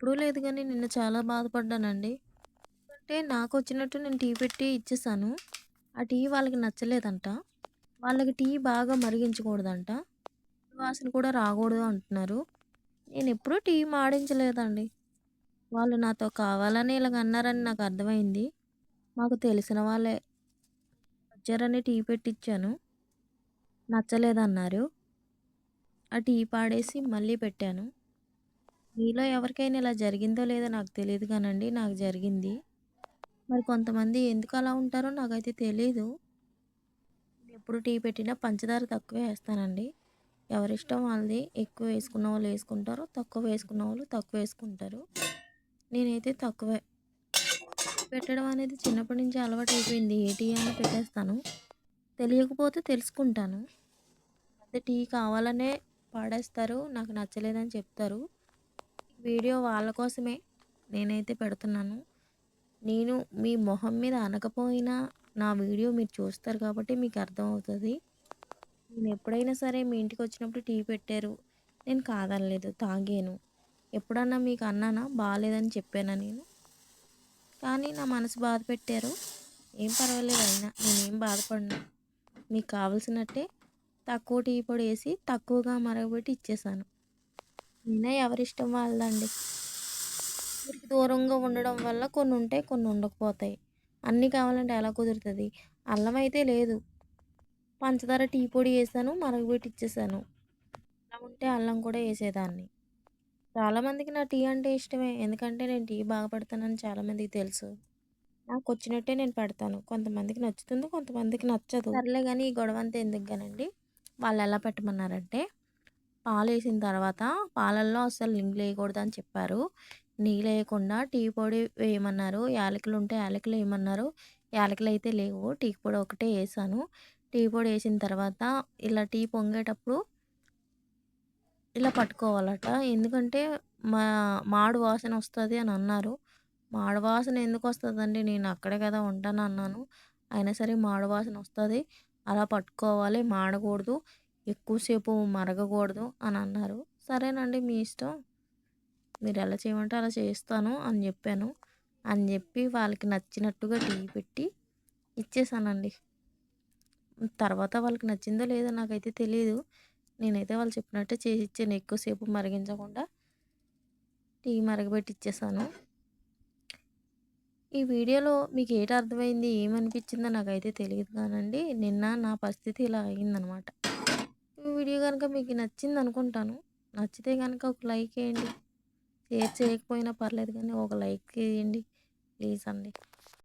ఎప్పుడూ లేదు కానీ నిన్న చాలా బాధపడ్డానండి. అంటే నాకు వచ్చినట్టు నేను టీ పెట్టి ఇచ్చేసాను. ఆ టీ వాళ్ళకి నచ్చలేదంట. వాళ్ళకి టీ బాగా మరిగించకూడదంట. వాసన కూడా రాకూడదు అంటున్నారు. నేను ఎప్పుడూ టీ మాడించలేదండి. వాళ్ళు నాతో కావాలని ఇలాగ అన్నారని నాకు అర్థమైంది. మాకు తెలిసిన వాళ్ళే. వచ్చారని టీ పెట్టించాను నచ్చలేదన్నారు. ఆ టీ పాడేసి మళ్ళీ పెట్టాను. మీలో ఎవరికైనా ఇలా జరిగిందో లేదో నాకు తెలియదు కానండి. నాకు జరిగింది. మరి కొంతమంది ఎందుకు అలా ఉంటారో నాకైతే తెలీదు. ఎప్పుడు టీ పెట్టినా పంచదార తక్కువే ఏస్తానండి. ఎవరిష్టం వాళ్ళది. ఎక్కువ వేసుకున్న వాళ్ళు వేసుకుంటారు. తక్కువ వేసుకున్న వాళ్ళు తక్కువ వేసుకుంటారు. నేనైతే తక్కువే. పెట్టడం అనేది చిన్నప్పటి నుంచి అలవాటు అయిపోయింది. ఏ టీ అయినా పెట్టేస్తాను. తెలియకపోతే తెలుసుకుంటాను. అదే టీ కావాలనే పాడేస్తారు. నాకు నచ్చలేదని చెప్తారు. వీడియో వాళ్ళ కోసమే నేనైతే పెడుతున్నాను. నేను మీ మొహం మీద అనకపోయినా నా వీడియో మీరు చూస్తారు కాబట్టి మీకు అర్థమవుతుంది నేను ఎప్పుడైనా సరే మీ ఇంటికి వచ్చినప్పుడు టీ పెట్టారు. నేను కాదనలేదు. తాగాను. ఎప్పుడన్నా మీకు అన్నానా? బాగాలేదని చెప్పానా నేను? కానీ నా మనసు బాధ పెట్టారు. ఏం పర్వాలేదు అయినా నేనేం బాధపడను. మీకు కావాల్సినట్టే తక్కువ టీ పొడి వేసి తక్కువగా మరగబెట్టి ఇచ్చేసాను. అయినా ఎవరిష్టం వాళ్ళదండి. ఊరికి దూరంగా ఉండడం వల్ల కొన్ని ఉంటాయి. కొన్ని ఉండకపోతాయి. అన్నీ కావాలంటే ఎలా కుదురుతుంది అల్లం అయితే లేదు. పంచదార టీ పొడి వేసాను. మరగబెట్టి ఇచ్చేసాను. అలా ఉంటే అల్లం కూడా వేసేదాన్ని. చాలామందికి నా టీ అంటే ఇష్టమే. ఎందుకంటే నేను టీ బాగా పెడతానని చాలామందికి తెలుసు. నాకొచ్చినట్టే నేను పెడతాను. కొంతమందికి నచ్చుతుంది. కొంతమందికి నచ్చదు. సర్లే కానీ ఈ గొడవ అంతా ఎందుకు కానండి వాళ్ళు ఎలా పెట్టమన్నారంటే పాలు వేసిన తర్వాత పాలల్లో అస్సలు నీళ్ళు వేయకూడదని చెప్పారు. నీళ్ళు వేయకుండా టీ పొడి వేయమన్నారు. యాలకులు ఉంటే యాలకులు వేయమన్నారు. యాలకులు అయితే లేవు. టీ పొడి ఒకటే వేసాను. టీ పొడి వేసిన తర్వాత ఇలా టీ పొంగేటప్పుడు ఇలా పట్టుకోవాలట. ఎందుకంటే మా మాడు వాసన వస్తుంది అని అన్నారు. మాడు వాసన ఎందుకు వస్తుందండి నేను అక్కడే కదా ఉంటాను అన్నాను. అయినా సరే మాడు వాసన వస్తుంది అలా పట్టుకోవాలి. మాడకూడదు. ఎక్కువసేపు మరగకూడదు అని అన్నారు. సరేనండి మీ ఇష్టం. మీరు ఎలా చేయమంటే అలా చేస్తాను అని చెప్పాను. అని చెప్పి వాళ్ళకి నచ్చినట్టుగా టీ పెట్టి ఇచ్చేసానండి. తర్వాత వాళ్ళకి నచ్చిందో లేదో నాకైతే తెలియదు నేనైతే వాళ్ళు చెప్పినట్టే చేసి ఇచ్చాను. ఎక్కువసేపు మరిగించకుండా టీ మరగబెట్టి ఇచ్చేసాను. ఈ వీడియోలో మీకు ఏటి అర్థమైంది? ఏమనిపించిందో నాకైతే తెలియదు కానండి. నిన్న నా పరిస్థితి ఇలా అయిందనమాట. వీడియో కనుక మీకు నచ్చింది అనుకుంటాను. నచ్చితే కనుక ఒక లైక్ వేయండి. షేర్ చేయకపోయినా పర్లేదు కానీ ఒక లైక్ వేయండి. ప్లీజ్ అండి.